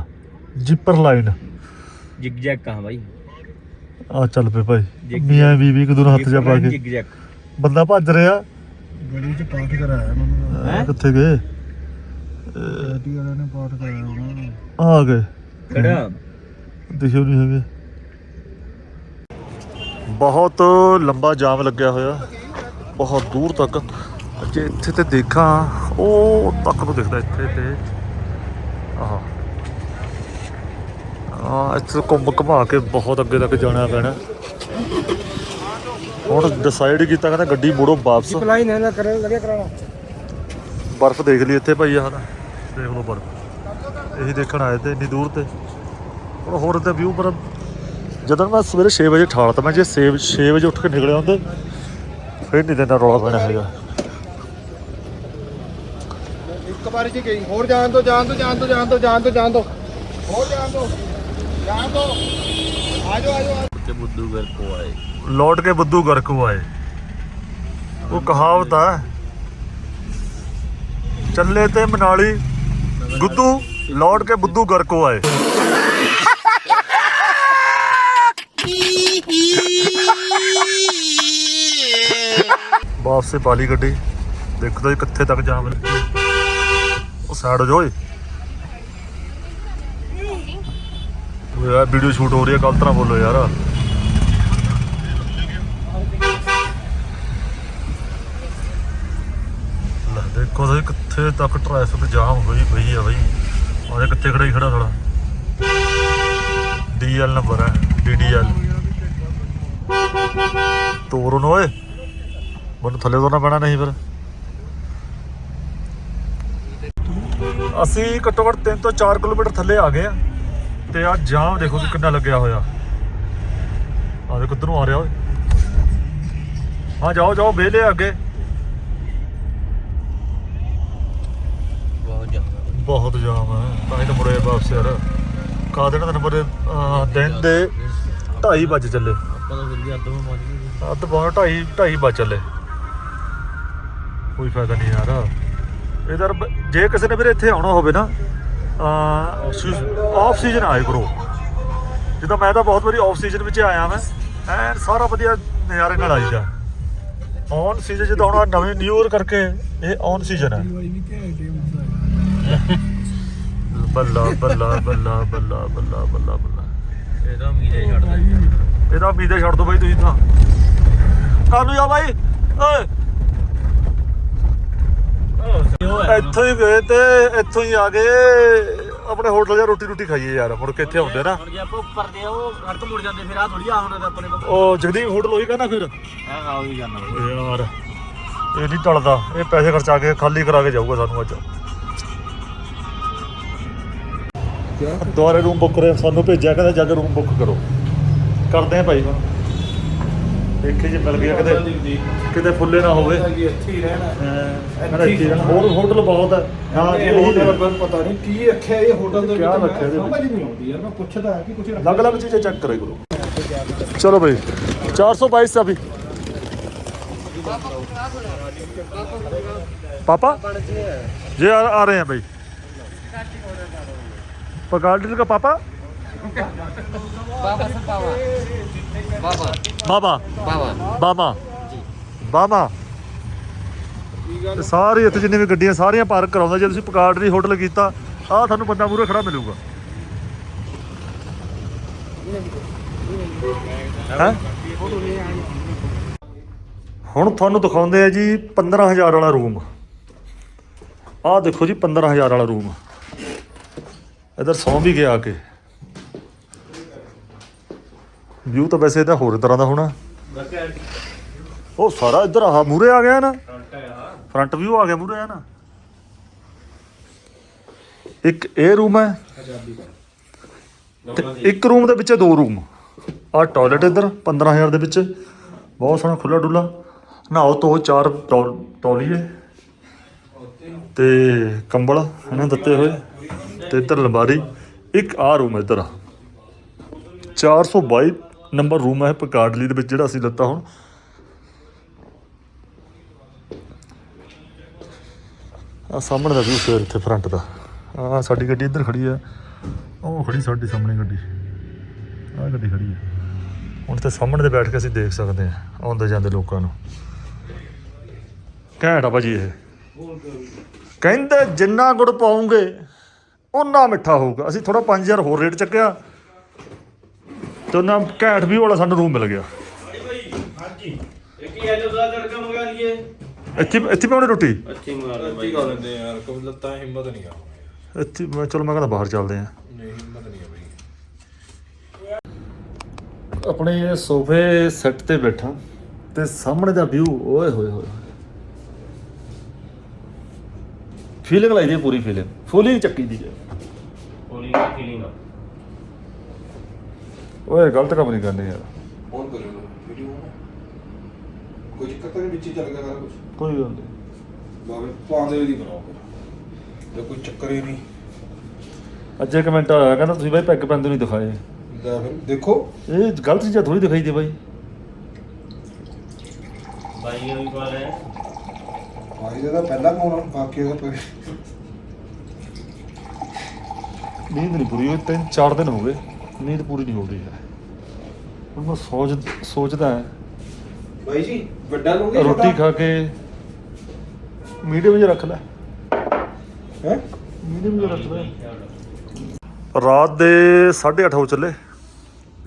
ਜਿਪਰ ਲਾਈਨ ਜਿਗ ਆ ਹੱਥ ਜਾ ਪਾ ਕੇ। ਬੰਦਾ ਭੱਜ ਰਿਹਾ। ਗਲੀ ਚ ਪਾਠ ਕਰਾਇਆ ਮੈਨੂੰ ਕਿੱਥੇ ਗਏ? ਆ ਗਏ। ਕਿਹੜਾ? ਬਹੁਤ ਲੰਬਾ ਜਾਮ ਲੱਗਿਆ ਹੋਇਆ। ਬਹੁਤ ਦੂਰ ਤੱਕ। ਜੇ ਇੱਥੇ ਤੇ ਦੇਖਾਂ ਉਹ ਤੱਕ ਨੂੰ ਦਿਖਦਾ ਇੱਥੇ ਤੇ। ਆਹ। ਆ ਇੱਥੇ ਘੁੰਮ ਘੁਮਾ ਕੇ ਬਹੁਤ ਅੱਗੇ ਤੱਕ ਜਾਣਾ ਪੈਣਾ। ਹੁਣ ਡਿਸਾਈਡ ਕੀਤਾ ਕਹਿੰਦਾ ਗੱਡੀ ਮੋੜੋ ਵਾਪਸ। ਲਾਈਨ ਹੈ ਨਾ ਕਰਨ ਲੱਗਿਆ ਕਰਾਣਾ ਬਰਫ਼ ਦੇਖ ਲਈ ਇੱਥੇ ਭਾਈ ਆਹ ਨਾ ਦੇਖ ਲਓ ਬਰਫ਼। ਇਹੀ ਦੇਖਣ ਆਏ ਤੇ ਇੰਨੀ ਦੂਰ ਤੇ। ਹੁਣ ਹੋਰ ਤੇ ਵਿਊ ਪਰ ਜਦੋਂ ਮੈਂ ਸਵੇਰੇ 6 ਵਜੇ ਠਾਲਤਾ ਮੈਂ ਜੇ 6 6 ਵਜੇ ਉੱਠ ਕੇ ਨਿਕਲਿਆ ਹੁੰਦੇ ਫਿਰ ਨਹੀਂ ਦੇਣਾ ਰੌਲਾ ਪੈਣਾ ਹੈਗਾ। ਇੱਕ ਵਾਰੀ ਚ ਗਈ ਹੋਰ ਜਾਣ ਦੋ ਜਾਣ ਦੋ ਜਾਣ ਦੋ ਜਾਣ ਦੋ ਜਾਣ ਦੋ ਜਾਣ ਦੋ। ਹੋਰ ਜਾਣ ਦੋ ਜਾਣ ਦੋ। ਆਜੋ ਆਜੋ ਤੇ ਬੁੱਧੂ ਘਰ ਕੋ ਆਏ। ਲੌਟ ਕੇ ਬੁੱਧੂ ਗਰਕੂ ਆਏ। ਉਹ ਕਹਾਵਤ ਆ ਚੱਲੇ ਤੇ ਮਨਾਲੀ ਗੁੱਦੂ ਲੌਟ ਕੇ ਬੁੱਧੂ ਗਰਕੂ ਆਏ। ਵਾਪਸੇ ਪਾਲੀ ਗੱਡੀ। ਦੇਖੋ ਜੀ ਕਿੱਥੇ ਤੱਕ ਜਾਮ ਲੱਗੀ। ਉਹ ਸਾਈਡ ਹੋ ਜਾਓ ਓਏ। ਯਾਰ ਵੀਡੀਓ ਸ਼ੂਟ ਹੋ ਰਹੀ ਹੈ, ਗਲਤ ਨਾ ਬੋਲੋ ਯਾਰ। ਲੈ ਦੇਖੋ ਤੁਸੀਂ ਕਿੱਥੇ ਤੱਕ ਟ੍ਰੈਫਿਕ ਜਾਮ ਹੋਈ ਪਈ ਆ ਬਈ। ਉਹਦੇ ਕਿੱਥੇ ਖੜਾ ਹੀ ਖੜਾ ਖੜਾ ਡੀਐਲ ਨੰਬਰ ਹੈ ਡੀਡੀਐਲ ਤੋਰ ਨੂੰ ਓਏ। ਮੈਨੂੰ ਥੱਲੇ ਤੋਂ ਨਾ ਪੈਣਾ ਨਹੀਂ ਫਿਰ। ਅਸੀਂ ਘੱਟੋ ਘੱਟ 3 ਤੋਂ 4 ਕਿਲੋਮੀਟਰ ਥੱਲੇ ਆ ਗਏ ਆ। ਤੇ ਆ ਜਾਮ ਦੇਖੋ ਕਿ ਕਿੰਨਾ ਲੱਗਿਆ ਹੋਇਆ। ਆ ਦੇ ਕਿੱਧਰੋਂ ਆ ਰਿਹਾ ਓਏ। ਹਾਂ ਜਾਓ ਜਾਓ ਵਿਹਲੇ ਆ ਅੱਗੇ। ਬਹੁਤ ਜ਼ਿਆਦਾ ਬਹੁਤ ਜਾਮ ਹੈ ਤਾਂ ਹੀ ਤਾਂ ਮੁੜੇ ਵਾਪਸ ਯਾਰ। ਕਾ ਦੇਣਾ ਤੈਨੂੰ ਪਰੇ ਦਿਨ ਦੇ 2:30 ਵਜੇ ਚੱਲੇ। ਆਪਾਂ ਤਾਂ ਫਿਰ ਅੱਧ ਪਹੁੰਚ ਗਏ। ਅੱਧ ਪੌਣ 2:30 2:30 ਵਜੇ ਚੱਲੇ। ਕੋਈ ਫਾਇਦਾ ਨਹੀਂ ਯਾਰ। ਇਧਰ ਜੇ ਕਿਸੇ ਨੇ ਵੀਰੇ ਇੱਥੇ ਆਉਣਾ ਹੋਵੇ ਨਾ ਆਫ ਸੀਜ਼ਨ ਆਏ ਕਰੋ ਜਿੱਦਾਂ ਮੈਂ ਤਾਂ ਬਹੁਤ ਵਾਰੀ ਆਫ ਸੀਜ਼ਨ ਵਿੱਚ ਆਇਆ ਮੈਂ ਐਨ ਸਾਰਾ ਵਧੀਆ ਨਜ਼ਾਰੇ ਨਾਲ ਆਈਦਾ ਔਨ ਸੀਜ਼ਨ ਜਦੋਂ ਆਉਣਾ ਨਵੇਂ ਨਿਊ ਕਰਕੇ ਇਹ ਔਨ ਸੀਜ਼ਨ ਹੈ ਬੱਲਾ ਬੱਲਾ ਬੱਲਾ ਬੱਲਾ ਬੱਲਾ ਬੱਲਾ ਬੱਲਾ। ਇਹਦਾ ਮੀਰੇ ਛੱਡ ਦੇ। ਇਹਦਾ ਉਮੀਦੇ ਛੱਡ ਦੋ ਬਾਈ ਤੁਸੀਂ ਤਾਂ। ਕਾਨੂੰ ਜਾ ਬਾਈ? ਓਏ! ਇੱਥੋਂ ਹੀ ਗਏ ਤੇ ਇੱਥੋਂ ਹੀ ਆ ਗਏ ਆਪਣੇ ਹੋਟਲ 'ਚ ਰੋਟੀ ਰੋਟੀ ਖਾਈਏ ਯਾਰ ਮੁੜ ਕੇ ਇੱਥੇ ਆਉਂਦੇ ਨਾ। ਹੁਣ ਜੇ ਆਪਾਂ ਉੱਪਰ ਦੇ ਉਹ ਸੜਕ ਮੁੜ ਜਾਂਦੇ ਫਿਰ ਆ ਥੋੜੀ ਆ ਹੁਣ ਆਪਣੇ ਕੋਲ। ਉਹ ਜਗਦੀਪ ਹੋਟਲ ਉਹੀ ਕਹਿੰਦਾ ਫਿਰ। ਆ ਆਉ ਹੀ ਜਾਣਾ ਯਾਰ ਇਹ ਨਹੀਂ ਟਲਦਾ ਇਹ ਪੈਸੇ ਖਰਚਾ ਕੇ ਖਾਲੀ ਕਰਾ ਕੇ ਜਾਊਗਾ ਸਾਨੂੰ ਅੱਜ। ਦੁਆਰੇ ਰੂਮ ਬੁੱਕ ਕਰੇ ਸਾਨੂੰ ਭੇਜਿਆ ਕਹਿੰਦਾ ਜਾ ਕੇ ਰੂਮ ਬੁੱਕ ਕਰੋ। ਕਰਦੇ ਆ ਭਾਈ ਹੁਣ। ਦੇਖੀ ਜੇ ਮਿਲ ਗਿਆ ਕਿਤੇ ਕਿਤੇ ਫੁੱਲੇ ਨਾ ਹੋਵੇ ਇੱਥੇ ਹੀ ਰਹਿਣਾ ਅਹ ਕਹਿੰਦਾ ਇੱਥੇ ਰਹਿਣਾ। ਹੋਰ ਹੋਟਲ ਬਹੁਤ ਹੈ ਹਾਂ ਇਹ ਇਹੀ ਹੋਟਲ ਲੈ। ਮੈਨੂੰ ਪਤਾ ਨਹੀਂ ਕੀ ਰੱਖਿਆ ਇਹ ਹੋਟਲ ਦੇ ਕਿਆ ਵਿੱਚ ਰੱਖਿਆ ਇਹਦੇ ਸਮਝ ਨਹੀਂ ਆਉਂਦੀ ਯਾਰ ਮੈਂ ਪੁੱਛਦਾ ਹਾਂ ਕਿ ਕੁਝ अलग अलग चीजें चेक करे करो चलो भाई चार सौ बाईस से अभी पापा ये आ, आ रहे हैं भाई पगार का पापा ਬਾਬਾ ਬਾਬਾ ਬਾਬਾ बाबा ਬਾਬਾ ਬਾਮਾ ਬਾਮਾ ਤੇ ਸਾਰੇ ਇੱਥੇ ਜਿੰਨੇ ਵੀ ਗੱਡੀਆਂ ਸਾਰੀਆਂ ਪਾਰਕ ਕਰਾਉਂਦਾ ਜੇ ਤੁਸੀਂ ਪਕਾਰਡਰੀ ਹੋਟਲ ਕੀਤਾ ਆਹ ਤੁਹਾਨੂੰ ਬੰਦਾ ਮੂਰੇ ਖੜਾ ਮਿਲੂਗਾ। ਹੈ? ਹੁਣ ਤੁਹਾਨੂੰ ਦਿਖਾਉਂਦੇ ਆ ਜੀ 15000 ਵਾਲਾ ਰੂਮ ਆਹ ਦੇਖੋ ਜੀ 15000 ਵਾਲਾ ਰੂਮ ਇਧਰ ਸੌਂ ਵੀ ਗਿਆ ਆ ਕੇ। ਵਿਊ ਤਾਂ ਵੈਸੇ ਇਹਦਾ ਹੋਰ ਤਰ੍ਹਾਂ ਦਾ ਹੋਣਾ। ਉਹ ਸਾਰਾ ਇੱਧਰ ਆਹ ਮੂਰੇ ਆ ਗਿਆ ਨਾ। ਫਰੰਟ ਵਿਊ ਆ ਗਿਆ ਮੂਰੇ ਆ ਨਾ। ਇੱਕ ਇਹ ਰੂਮ ਹੈ। ਤੇ ਇੱਕ ਰੂਮ ਦੇ ਵਿੱਚ ਦੋ ਰੂਮ ਆਹ ਟਾਇਲਟ ਇੱਧਰ 15000 ਦੇ ਵਿੱਚ। ਬਹੁਤ ਸੋਹਣਾ ਖੁੱਲਾ ਡੁੱਲਾ ਨਹਾਓ ਤੋਂ ਚਾਰ ਤੌ- ਤੌਲੀਏ ਤੇ ਕੰਬਲ ਇਹਨਾਂ ਦਿੱਤੇ ਹੋਏ। ਤੇ ਇੱਧਰ ਲੰਬਾਰੀ ਇੱਕ ਆ ਰੂਮ ਇੱਧਰ। ਆ 422 ਨੰਬਰ ਰੂਮ ਹੈ ਪਕਾਡਲੀ ਦੇ ਵਿੱਚ ਜਿਹੜਾ ਅਸੀਂ ਲੱਤਾ ਹੁਣ। ਆ ਸਾਹਮਣੇ ਦਾ ਵੀ ਫੇਰ ਇੱਥੇ ਫਰੰਟ ਦਾ। ਆ ਸਾਡੀ ਗੱਡੀ ਇੱਧਰ ਖੜੀ ਆ। ਉਹ ਖੜੀ ਸਾਡੀ ਸਾਹਮਣੇ ਗੱਡੀ। ਆ ਗੱਡੀ ਖੜੀ ਆ। ਹੁਣ ਤੇ ਸਾਹਮਣੇ ਤੇ ਬੈਠ ਕੇ ਅਸੀਂ ਦੇਖ ਸਕਦੇ ਆ, ਆਉਂਦੇ ਜਾਂਦੇ ਲੋਕਾਂ ਨੂੰ। ਘੈਂਟ ਆ ਭਾਜੀ ਇਹ। ਕਹਿੰਦੇ ਜਿੰਨਾ ਗੁੜ ਪਾਉਂਗੇ ਉਨਾ ਮਿੱਠਾ ਹੋਊਗਾ। ਅਸੀਂ ਥੋੜਾ 5000 ਹੋਰ ਰੇਟ ਚੱਕਿਆ। ਤੇ ਉਹਨਾਂ ਘੈਂਟ ਵੀ ਵਾਲਾ ਸਾਨੂੰ ਰੂਮ ਮਿਲ ਗਿਆ। ਹਾਂਜੀ ਇੱਕ ਹੀ ਐਲੋ ਦਾ ਤੜਕਾ ਮੰਗਾ ਲਈਏ। ਇੱਥੇ ਇੱਥੇ ਪਾਉਣੀ ਰੋਟੀ? ਅੱਛੀ ਮਾਰ ਦੇ ਬਾਈ ਲੈਂਦੇ ਯਾਰ ਕੋਈ ਲੱਤਾਂ ਹਿੰਮਤ ਨਹੀਂ ਆ। ਇੱਥੇ ਮੈਂ ਚਲੋ ਮੈਂ ਕਹਿੰਦਾ ਬਾਹਰ ਚੱਲਦੇ ਆ ਨਹੀਂ ਹਿੰਮਤ ਨਹੀਂ ਆ ਬਈ। ਆਪਣੇ ਇਹ ਸੋਫੇ ਸੈੱਟ ਤੇ ਬੈਠਾ ਤੇ ਸਾਹਮਣੇ ਦਾ ਵਿਊ ਓਏ ਹੋਏ ਹੋਏ ਫੀਲਿੰਗ ਲਾਈ ਦੀ ਪੂਰੀ ਫੀਲਿੰਗ ਫੁੱਲੀ ਚੱਕੀ ਦੀ ਹੈ ਹੋਲੀ ਦਾ ਫੀਲਿੰਗ ਆ ਓਏ ਗਲਤ ਕੰਮ ਨਹੀਂ ਕਰਨੇ ਯਾਰ। ਫੋਨ ਕਰਿਓ ਵੀਡੀਓ ਕੋਈ ਤਾਂ ਨਹੀਂ ਵਿੱਚ ਹੀ ਚੱਲ ਗਿਆ ਸਾਰਾ ਕੁਝ ਕੋਈ ਗੱਲ ਨਹੀਂ। ਬਾਬੇ ਪਾਉਂਦੇ ਵੀ ਨਹੀਂ ਬਣਾਓ ਜੇ ਕੋਈ ਚੱਕਰ ਹੀ ਨਹੀਂ। ਅੱਜ ਇੱਕ ਕਮੈਂਟ ਆਇਆ ਕਹਿੰਦਾ ਤੁਸੀਂ ਬਾਈ ਪੈਗ ਪੈਂਦੇ ਨਹੀਂ ਦਿਖਾਏ। ਲੈ ਫਿਰ ਦੇਖੋ। ਇਹ ਗਲਤ ਚੀਜ਼ਾਂ ਥੋੜੀ ਦਿਖਾਈ ਦੀ ਬਾਈ। ਬਾਈ ਵੀ ਪਾ ਰਿਹਾ ਭਾਈ ਦਾ ਪਹਿਲਾ ਪਾਉਣਾ ਬਾਕੀ ਦਾ ਨੀਂਦ ਨਹੀਂ ਪੂਰੀ ਹੋਈ ਤਿੰਨ ਚਾਰ ਦਿਨ ਹੋ ਗਏ। ਨੀਂਦ ਪੂਰੀ ਨਹੀਂ ਹੋ ਰਹੀ ਹੈ। ਹੁਣ ਮੈਂ ਸੋਚ ਸੋਚਦਾ ਹਾਂ। ਭਾਈ ਜੀ ਵੱਡਾ ਲਓਗੇ ਰੋਟੀ ਖਾ ਕੇ ਮੀਡੀਅਮ ਜਿਹਾ ਰੱਖ ਲੈ। ਹੈ? ਮੀਡੀਅਮ ਜਿਹਾ ਰੱਖ ਲੈ। ਰਾਤ ਦੇ 8:30 ਹੋ ਚੱਲੇ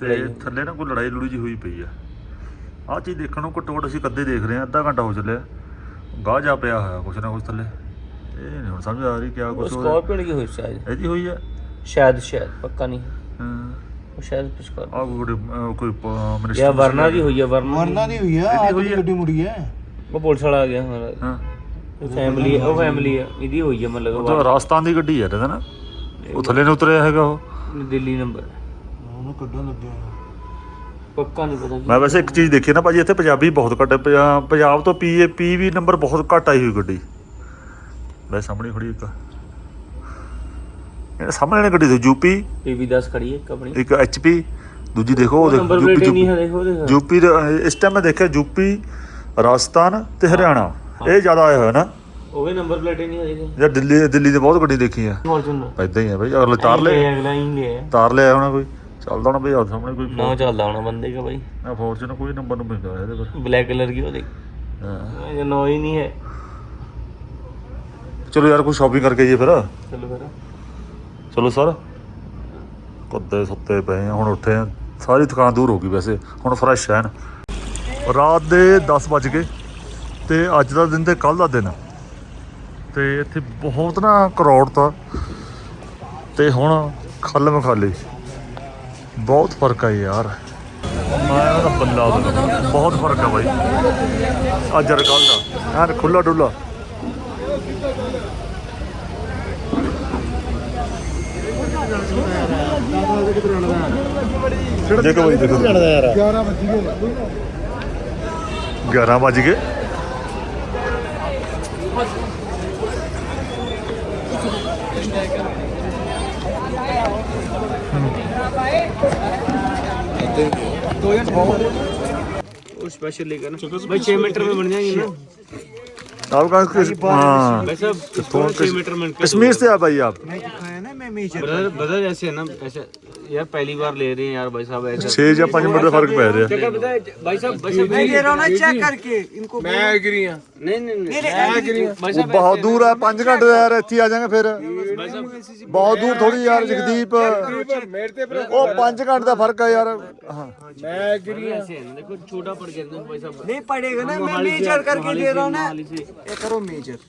ਤੇ ਥੱਲੇ ਨਾ ਕੋਈ ਲੜਾਈ ਲੜੀ ਜੀ ਹੋਈ ਪਈ ਆ। ਆਹ ਚੀਜ਼ ਦੇਖਣ ਨੂੰ ਘੱਟੋ ਘੱਟ ਅਸੀਂ ਕੱਦੇ ਦੇਖ ਰਹੇ ਆ ਅੱਧਾ ਘੰਟਾ ਹੋ ਚੱਲਿਆ। ਗਾਹ ਜਾ ਪਿਆ ਹੋਇਆ ਕੁਛ ਨਾ ਕੁਛ ਥੱਲੇ। ਇਹ ਨਹੀਂ ਹੁਣ ਸਮਝ ਆ ਰਹੀ ਕਿਆ ਕੁਛ ਹੋ ਰਿਹਾ ਸਕਾਰਪੀਓ ਕੀ ਹੋਈ ਸ਼ਾਇਦ। ਇਹਦੀ ਹੋਈ ਆ। ਸ਼ਾਇਦ ਸ਼ਾਇਦ ਪੱਕਾ ਨਹੀਂ। ਹਾਂ। ਉਹ ਸ਼ਾਇਦ ਸਕਾਰਪੀਓ ਆਹ ਕੋਈ ਅਹ ਕੋਈ ਮਿਨਿਸਟਰ ਯਾ ਵਰਨਾ ਦੀ ਹੋਈ ਹੈ ਵਰਨਾ ਵਰਨਾ ਦੀ ਹੋਈ ਆ ਅੱਜ ਹੋਈ ਆ। ਗੱਡੀ ਮੁੜੀ ਹੈ ਉਹ ਪੁਲਿਸ ਵਾਲਾ ਆ ਗਿਆ ਹਾਂ। ਹਾਂ ਫੈਮਿਲੀ ਉਹ ਫੈਮਿਲੀ ਹੈ ਇਹਦੀ ਹੋਈ ਹੈ ਮਤਲਬ ਉਹ ਤਾਂ ਰਾਜਸਥਾਨ ਦੀ ਗੱਡੀ ਹੈ ਇਹਦਾ ਨਾ। ਉਹ ਥੱਲੇ ਨੂੰ ਉਤਰਿਆ ਹੈਗਾ ਉਹ। ਦਿੱਲੀ ਨੰਬਰ। ਉਹਨੂੰ ਕੱਢਣ ਲੱਗਿਆ ਪੱਕਾ ਨਹੀਂ ਪਤਾ ਮੈਂ ਵੈਸੇ ਇੱਕ ਚੀਜ਼ ਦੇਖੀ ਨਾ ਭਾਜੀ ਇੱਥੇ ਪੰਜਾਬੀ ਬਹੁਤ ਘੱਟ ਹੈ। ਪੰਜਾ- ਪੰਜਾਬ ਤੋਂ ਪੀ ਪੀ ਵੀ ਨੰਬਰ ਬਹੁਤ ਘੱਟ ਆਈ ਹੋਈ ਗੱਡੀ। ਵੈਸੇ ਸਾਹਮਣੇ ਖੜੀ ਇੱਕ। ਇਹ ਸਾਹਮਣੇ ਗੱਡੀ ਸੀ ਯੂਪੀ। ਪੀਵੀ 10 ਖੜੀ ਹੈ ਇੱਕ ਆਪਣੀ। ਇੱਕ ਐਚਪੀ ਦੂਜੀ ਦੇਖੋ ਉਹ ਨੰਬਰ ਪਲੇਟ ਨਹੀਂ ਹੈ ਦੇਖੋ ਉਹਦੇ ਸਰ। ਦਾ ਇਸ ਟਾਈਮ ਮੈਂ ਦੇਖਿਆ ਯੂਪੀ ਰਾਜਸਥਾਨ ਤੇ ਹਰਿਆਣਾ। ਇਹ ਜ਼ਿਆਦਾ ਆਇਆ ਹੋਇਆ ਨਾ। ਉਹ ਨੰਬਰ ਪਲੇਟ ਹੀ ਨਹੀਂ ਹੈ ਦੇਖੋ ਯਾਰ ਦਿੱਲੀ ਦਿੱਲੀ ਦੇ ਬਹੁਤ ਗੱਡੀ ਦੇਖੀ ਆ। ਫੋਰਚੂਨਰ ਇਦਾਂ ਹੀ ਆ ਬਈ ਅਗਲੇ ਤਾਰ ਲੈ ਅਗਲਾ ਹੀ ਲਿਆ। ਤਾਰ ਲੈ ਆਉਣਾ ਕੋਈ। ਚੱਲਦਾ ਹੋਣਾ ਬਈ ਆ ਸਾਹਮਣੇ ਕੋਈ ਨਾ ਚੱਲਦਾ ਹੁਣ ਬੰਦੇ ਕਾ ਭਾਈ ਨਾ ਫੋਰਚੂਨ ਕੋਈ ਨੰਬਰ ਨੂੰ ਪੈਂਦਾ ਇਹਦੇ ਪਰ ਬਲੈਕ ਕਲਰ ਕੀ ਉਹ ਦੇਖ ਹਾਂ। ਇਹ ਨੋ ਹੀ ਨਹੀਂ ਹੈ। ਚਲੋ ਯਾਰ ਕੋਈ ਸ਼ਾਪਿੰਗ ਕਰਕੇ ਜੀ ਫਿਰ। ਚਲੋ ਫਿਰ। ਚਲੋ ਸਰ। ਕੁੱਦੇ ਸੁੱਤੇ ਪਏ ਆ, ਹੁਣ ਉੱਠੇ ਆ। ਸਾਰੀ ਦੁਕਾਨ ਦੂਰ ਹੋ ਗਈ ਵੈਸੇ, ਹੁਣ ਫਰੈਸ਼ ਐਨ ਰਾਤ ਦੇ 10 ਵੱਜ ਗਏ ਤੇ ਅੱਜ ਦਾ ਦਿਨ ਤੇ ਕੱਲ ਦਾ ਦਿਨ ਤੇ ਇੱਥੇ ਬਹੁਤ ਨਾ ਕਰੌੜ ਤਾ ਤੇ ਹੁਣ ਖੱਲਮ ਖਾਲੀ ਬਹੁਤ ਫ਼ਰਕ ਆ ਯਾਰ। ਮੈਂ ਉਹਦਾ ਬੱਲਾ ਬਹੁਤ ਫ਼ਰਕ ਆ ਬਾਈ। ਅੱਜ ਔਰ ਕੱਲ ਦਾ ਐਨ ਖੁੱਲਾ ਡੁੱਲਾ ਦੇਖੋ ਬਾਈ ਦੇਖੋ 11 ਵਜੇ ਗਏ 11 ਵੱਜ ਗਏ वो स्पेशल लेकर ना भाई छह मीटर में बन जाएंगे ना आपका किस हाँ भाई साहब कौन छह मीटर में कश्मीर से आ भाई आप ब्रदर ब्रदर ऐसे है ना ऐसे यार पहली बार ले रहे हैं यार भाई साहब ऐसे 6 ਜਾਂ 5 ਮਿੰਟ ਦਾ ਫਰਕ ਪੈ ਰਿਹਾ जगह पता है भाई साहब भाई साहब मैं कह रहा हूँ ना चेक करके इनको ਮੈਂ ਐਗਰੀ ਆ नहीं नहीं नहीं भाई ਉਹ साहब ਬਹੁਤ ਦੂਰ ਆ 5 ਘੰਟੇ ਦਾ ਯਾਰ ਇੱਥੇ ਆ ਜਾਾਂਗੇ ਫਿਰ ਬਹੁਤ ਦੂਰ ਥੋੜੀ ਯਾਰ ਜਗਦੀਪ ਮੇਰੇ ਤੇ ਫਿਰ ਉਹ 5 ਘੰਟੇ ਦਾ ਫਰਕ ਆ ਯਾਰ ਹਾਂ ਮੈਂ ਐਗਰੀ ਆ ऐसे है ना देखो छोटा पड़ गया था भाई साहब नहीं पड़ेगा ना मैं मेजर करके दे रहा हूँ ना ये करो मेजर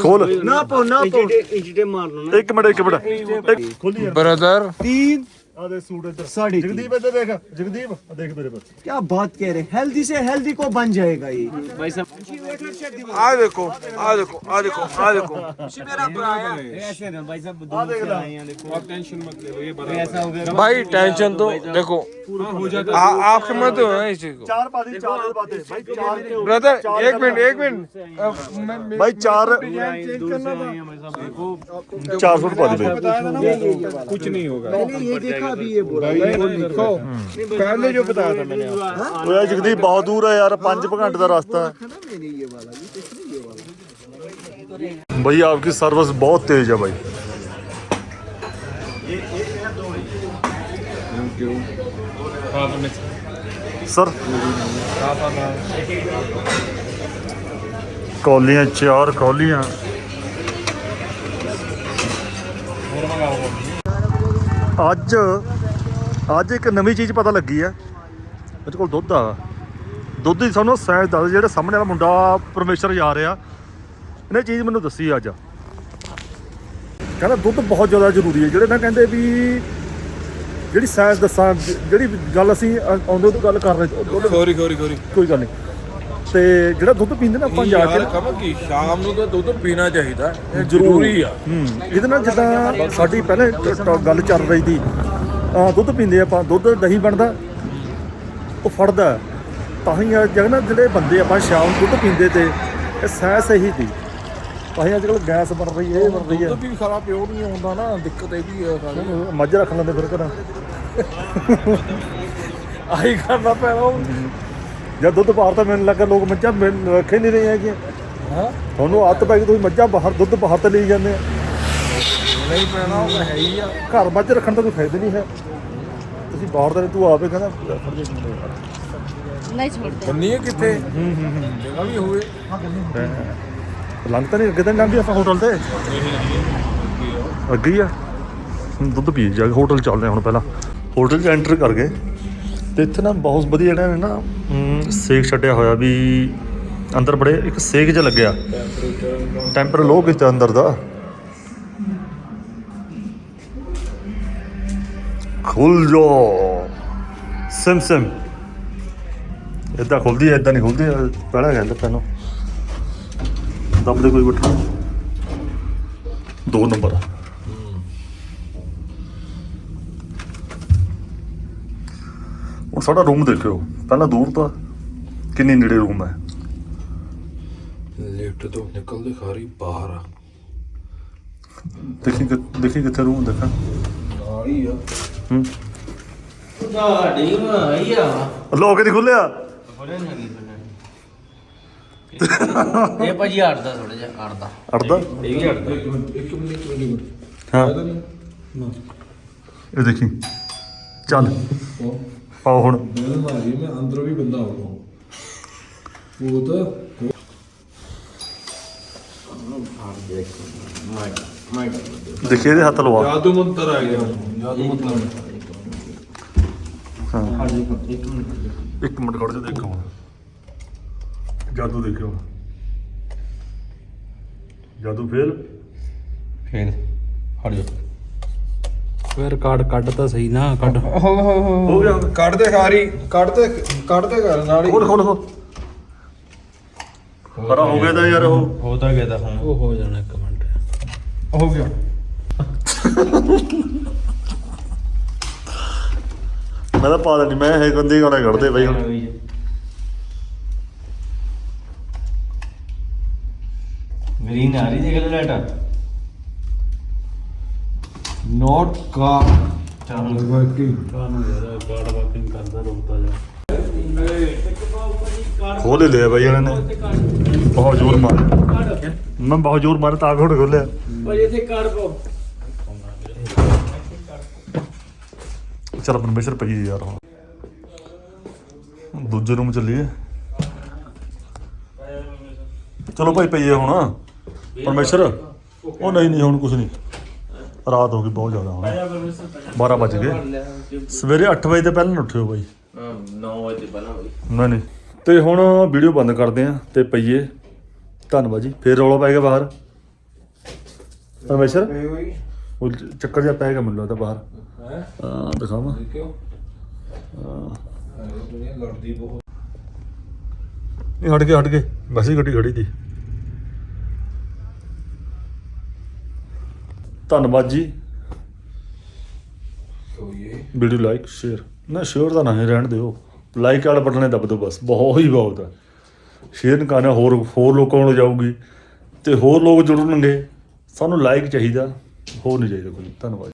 ਖੋਲ ना पो ना पो इंचटे मार लो ना ਇੱਕ ਮਿੰਟ ਇੱਕ ਮਿੰਟ ਖੋਲੀ ਯਾਰ ਬ੍ਰਦਰ तीन ਆ ਦੇ ਸੂਟ ਇੱਧਰ साढ़े तीन ਜਗਦੀਪ ਇੱਧਰ ਦੇਖ ਜਗਦੀਪ ਆ ਦੇਖ ਮੇਰੇ ਪਾਸ क्या बात कह रहे हेल्दी से हेल्दी को बन जाएगा ये भाई साहब ਆ ਦੇਖੋ ਆ ਦੇਖੋ ਆ ਦੇਖੋ ਆ ਦੇਖੋ ऐसे ना भाई साहब ਆ ਦੇਖ ਲੈ ऐसा हो गया भाई टेंशन तो देखो आ, आपके मत हो ना इस चीज को ਚਾਰ ਪਾਦੀ ਚਾਰ ਦੇ ਬਾਤੇ ਭਾਈ ਚਾਰ ब्रदर एक मिनट एक मिनट अब मैं ਭਾਈ ਚਾਰ ਚਾਰ ਸੂਟ ਪਾ ਦੇ ਭਾਈ कुछ नहीं होगा मैंने ये देखा अभी ये बोला देखो पहले जो बताया था मैंने ਓਏ ਜਗਦੀਪ ਬਹੁਤ ਦੂਰ ਆ ਯਾਰ 5 ਘੰਟੇ ਦਾ ਰਸਤਾ ਹੈ मैंने ये वाला ये देखो ये वाला भाई आपकी सर्विस बहुत तेज है भाई सर कौलियाँ चार कौलियाँ ਅੱਜ ਅੱਜ ਇੱਕ ਨਵੀਂ ਚੀਜ਼ ਪਤਾ ਲੱਗੀ ਆ ਮੇਰੇ ਕੋਲ ਦੁੱਧ ਆ ਦੁੱਧ ਦੀ ਸਾਨੂੰ ਸਾਇੰਸ ਦੱਸ ਜਿਹੜਾ ਸਾਹਮਣੇ ਵਾਲਾ ਮੁੰਡਾ ਪਰਮੇਸ਼ਰ ਜਾ ਰਿਹਾ ਇਹਨੇ ਚੀਜ਼ ਮੈਨੂੰ ਦੱਸੀ ਅੱਜ। ਕਹਿੰਦਾ ਦੁੱਧ ਬਹੁਤ ਜ਼ਿਆਦਾ ਜ਼ਰੂਰੀ ਹੈ। ਜਿਹੜੇ ਨਾ ਕਹਿੰਦੇ ਵੀ ਜਿਹੜੀ ਸਾਇੰਸ ਦੱਸਾਂ ਜਿਹੜੀ ਗੱਲ ਅਸੀਂ ਆਉਂਦੇ ਤੋਂ ਗੱਲ ਕਰ ਰਹੇ ਦੁੱਧ ਖੋਰੀ ਖੋਰੀ ਖੋਰੀ ਕੋਈ ਗੱਲ ਨਹੀਂ। ਤੇ ਜਿਹੜਾ ਦੁੱਧ ਪੀਂਦੇ ਨਾ ਆਪਾਂ ਜਾ ਕੇ ਕਹਾਂ ਕਿ? ਸ਼ਾਮ ਨੂੰ ਤਾਂ ਦੁੱਧ ਪੀਣਾ ਚਾਹੀਦਾ। ਇਹ ਜ਼ਰੂਰੀ। ਆ। ਹੂੰ। ਇਹਦੇ ਨਾਲ ਜਿੱਦਾਂ ਸਾਡੀ ਪਹਿਲੇ ਗੱਲ ਚੱਲ ਰਹੀ ਸੀ ਦੁੱਧ ਪੀਂਦੇ ਆਪਾਂ ਦੁੱਧ ਦਹੀਂ ਬਣਦਾ ਉਹ ਫੜਦਾ। ਤਾਂ ਹੀ ਅੱਜ ਨਾ ਜਿਹੜੇ ਬੰਦੇ ਆਪਾਂ ਸ਼ਾਮ ਨੂੰ ਦੁੱਧ ਪੀਂਦੇ ਤੇ ਇਹ ਸਾਇੰਸ ਇਹੀ ਦੀ ਤਾਂ ਹੀ ਅੱਜ ਕੱਲ੍ਹ ਗੈਸ ਬਣ ਰਹੀ ਹੈ ਇਹ ਬਣ ਰਹੀ ਹੈ। ਦੁੱਧ ਵੀ ਖਰਾ ਪਿਓਰ ਨਹੀਂ ਆਉਂਦਾ ਨਾ ਦਿੱਕਤ ਇਹ ਵੀ ਸਾਰੀ। ਮੱਝ ਰੱਖ ਲੈਂਦੇ ਫਿਰ ਘਰਾਂ। ਆਹੀ ਕਰਨਾ ਪੈਣਾ। ਜਦ ਦੁੱਧ ਬਾਹਰ ਤਾਂ ਮੈਨੂੰ ਲੱਗਾ ਲੋਕ ਮੱਝਾਂ ਰੱਖੇ ਨਹੀਂ ਰਹੇ ਹੈਗੇ ਹਾਂ? ਤੁਹਾਨੂੰ ਆਦਤ ਪੈ ਗਈ ਤੁਸੀਂ ਮੱਝਾਂ ਬਾਹਰ ਦੁੱਧ ਬਾਹਰ ਤੇ ਲਈ ਜਾਂਦੇ ਆ। ਨਹੀਂ ਪੈਣਾ ਉਹ ਹੈ ਹੀ ਆ। ਘਰ ਮੱਝ ਰੱਖਣ ਦਾ ਕੋਈ ਫਾਇਦਾ ਨਹੀਂ ਹੈ। ਤੁਸੀਂ ਬਾਹਰ ਦਾ ਤੂੰ ਆਪੇ ਕਹਿੰਦਾ ਫੜ ਦੇ ਕਿੱਥੇ? ਹੂੰ ਹੂੰ ਹੂੰ ਵੀ ਹੋਵੇ। ਲੰਘ ਤਾਂ ਨਹੀਂ ਅੱਗੇ ਤਾਂ ਲੰਘੀ ਆਪਾਂ ਹੋਟਲ ਤੇ? ਅੱਗੇ ਆ। ਹੁਣ ਦੁੱਧ ਪੀ ਜਾ ਹੋਟਲ ਚੱਲਦੇ ਹੁਣ ਪਹਿਲਾਂ। ਹੋਟਲ 'ਚ ਐਂਟਰ ਕਰ ਗਏ। ਤੇ ਇੱਥੇ ਨਾ ਬਹੁਤ ਵਧੀਆ ਜਿਹੜਾ ਨਾ ਸੇਕ ਛੱਡਿਆ ਹੋਇਆ ਵੀ ਅੰਦਰ ਬੜੇ ਇੱਕ ਸੇਕ ਜਿਹਾ ਲੱਗਿਆ। ਟੈਂਪਰੇਚਰ ਲੋ ਕਿਤੇ ਅੰਦਰ ਦਾ। ਖੁੱਲ ਜੋ ਸਿਮ। ਇਦਾਂ ਖੁੱਲਦੀ ਐ ਇਦਾਂ ਨਹੀਂ ਖੁੱਲਦੀ ਪਹਿਲਾਂ ਕਹਿੰਦਾ ਤੈਨੂੰ। ਦਬਦੇ ਕੋਈ ਬੈਠਾ। ਦੋ ਨੰਬਰ। ਹੁਣ ਸਾਡਾ ਰੂਮ ਦੇਖਿਓ ਪਹਿਲਾਂ ਦੂਰ ਤਾਂ ਕਿੰਨੀ ਨੇੜੇ ਰੂਮ ਹੈ। ਲਿਫਟ ਤੋਂ ਨਿਕਲਦੇ ਖਾਰੀ ਬਾਹਰ ਆ। ਦੇਖੀ ਕਿ- ਦੇਖੀ ਕਿੱਥੇ ਰੂਮ ਦੇਖਾਂ। ਨਾਲ ਹੀ ਆ। ਹੂੰ। ਤੁਹਾਡੀ ਆਈ ਆ। ਲੋਕ ਨਹੀਂ ਖੁੱਲਿਆ। ਬੋਲੇ ਨਹੀਂ ਹੈਗੀ ਇਹ ਭਾਜੀ ਅੜਦਾ ਥੋੜਾ ਜਿਹਾ ਅੜਦਾ ਅੜਦਾ ਇਹ ਵੀ ਅੜਦਾ ਇੱਕ ਮਿੰਟ ਇੱਕ ਮਿੰਟ ਇੱਕ ਮਿੰਟ ਹਾਂ। ਇਹ ਦੇਖੀ। ਚੱਲ। ਪਾਓ ਹੁਣ। ਮੈਂ ਮਾਰੀ ਮੈਂ ਅੰਦਰ ਵੀ ਬੰਦਾ ਆਉਂਦਾ ਉਹ ਤਾਂ ਦੇਖੀ ਇਹਦੇ ਹੱਥ ਲਵਾ। ਜਾਦੂ ਮੰਤਰ ਆ ਗਿਆ। ਜਾਦੂ ਮੰਤਰ। ਹਾਂ। ਇੱਕ ਮਿੰਟ। ਖੜ ਜਾ ਦੇਖੋ। ਹੁਣ ਜਾਦੂ ਦੇਖਿਓ। ਜਾਦੂ ਫੇਲ? ਫੇਰ ਹਟ ਜਾ। ਫਿਰ ਕਾਰਡ ਕੱਢ ਤਾਂ ਸਹੀ ਨਾ ਕੱਢ। ਹੋ ਗਿਆ। ਕੱਢ ਦੇ ਖਾਰੀ ਕੱਢ ਦੇ ਕੱਢ ਦੇ ਘਰ ਨਾਲ ਹੀ। ਖੋਲ ਖੋਲ ਖੋਲ। ਪਰ ਹੋ ਗਿਆ ਤਾਂ ਯਾਰ ਉਹ। ਹੋ ਤਾਂ ਗਿਆ ਤਾਂ ਹੁਣ। ਉਹ ਹੋ ਜਾਣਾ ਇੱਕ ਮਿੰਟ। ਹੋ ਗਿਆ। ਮੈਂ ਤਾਂ ਪਾ ਦੇਣੀ ਮੈਂ ਇਹ ਗੰਦੀ ਗਾਣਾ ਕੱਢਦੇ ਬਾਈ ਹੁਣ। ਮੇਰੀ ਨਾਰੀ ਦੇਖ ਲੈ ਲੈਟਾ ਨੋਟ ਕਾ ਚੱਲ ਵਰਕਿੰਗ ਕਾਹਨੂੰ ਯਾਰ ਕਾਰਡ ਵਾਕਿੰਗ ਕਰਦਾ ਰੁਕਦਾ ਜਾ। ਖੋਲ ਹੀ ਲਿਆ ਬਾਈ ਇਹਨਾਂ ਨੇ। ਬਹੁਤ ਜ਼ੋਰ ਮਾਰਿਆ। ਮੈਂ ਬਹੁਤ ਜ਼ੋਰ ਮਾਰਿਆ ਤਾਂ ਹੁਣ ਖੋਲਿਆ ਭਾਈ ਇੱਥੇ ਕਾਰਡ ਪਾਓ। ਚਲ ਪਰਮੇਸ਼ਰ ਪਈ ਯਾਰ ਹੁਣ। ਦੂਜੇ ਰੂਮ ਚੱਲੀਏ। ਚਲੋ ਭਾਈ ਪਈਏ ਹੁਣ। ਪਰਮੇਸ਼ਰ ਉਹ ਨਹੀਂ ਨਹੀਂ ਹੁਣ ਕੁਝ ਨਹੀਂ। ਰਾਤ ਹੋ ਗਈ ਬਹੁਤ ਜ਼ਿਆਦਾ ਹੁਣ। 12 ਵਜ ਗਏ। ਸਵੇਰੇ 8 ਵਜੇ ਤੋਂ ਪਹਿਲਾਂ ਨਾ ਉੱਠਿਓ ਬਾਈ 9 ਵਜੇ ਪਹਿਲਾਂ ਹੋਈ। ਨਹੀਂ ਨਹੀਂ। ਤੇ ਹੁਣ ਵੀਡੀਓ ਬੰਦ ਕਰਦੇ ਆ ਤੇ ਪਈਏ। ਧੰਨਵਾਦ ਜੀ। ਫੇਰ ਰੌਲਾ ਪੈ ਗਿਆ ਬਾਹਰ। ਪਰਮੇਸ਼ਰ ਉਹ ਚੱਕਰ ਜਿਹਾ ਪੈ ਗਿਆ ਮੈਨੂੰ ਲੱਗਦਾ ਬਾਹਰ। ਹੈ? ਹਾਂ ਦਿਖਾਵਾਂ। ਕਿਉਂ ਦੁਨੀਆ ਲੜਦੀ ਬਹੁਤ। ਇਹ ਹਟ ਗਏ ਹਟ ਗਏ। ਬਸ ਹੀ ਗੱਡੀ ਖੜੀ ਦੀ ਧੰਨਵਾਦ ਜੀ। ਹੋਈਏ ਵੀਡੀਓ ਲਾਈਕ ਸ਼ੇਅਰ। ਨਾ ਸ਼ੇਅਰ ਦਾ ਨਹੀਂ ਰਹਿਣ ਦਿਓ। ਲਾਈਕ ਵਾਲਾ ਬਟਨ ਦਬ ਦਿਓ ਬਸ। ਬਹੁਤ ਹੀ ਬਹੁਤ ਹੈ ਸ਼ੇਅਰ ਕਰਨਾ ਹੋਰ ਹੋਰ ਲੋਕਾਂ ਨੂੰ ਜਾਊਗੀ। ਤੇ ਹੋਰ ਲੋਕ ਜੁੜਨਗੇ। ਸਾਨੂੰ ਲਾਈਕ ਚਾਹੀਦਾ। ਹੋਰ ਨਹੀਂ ਚਾਹੀਦਾ ਕੋਈ। ਧੰਨਵਾਦ।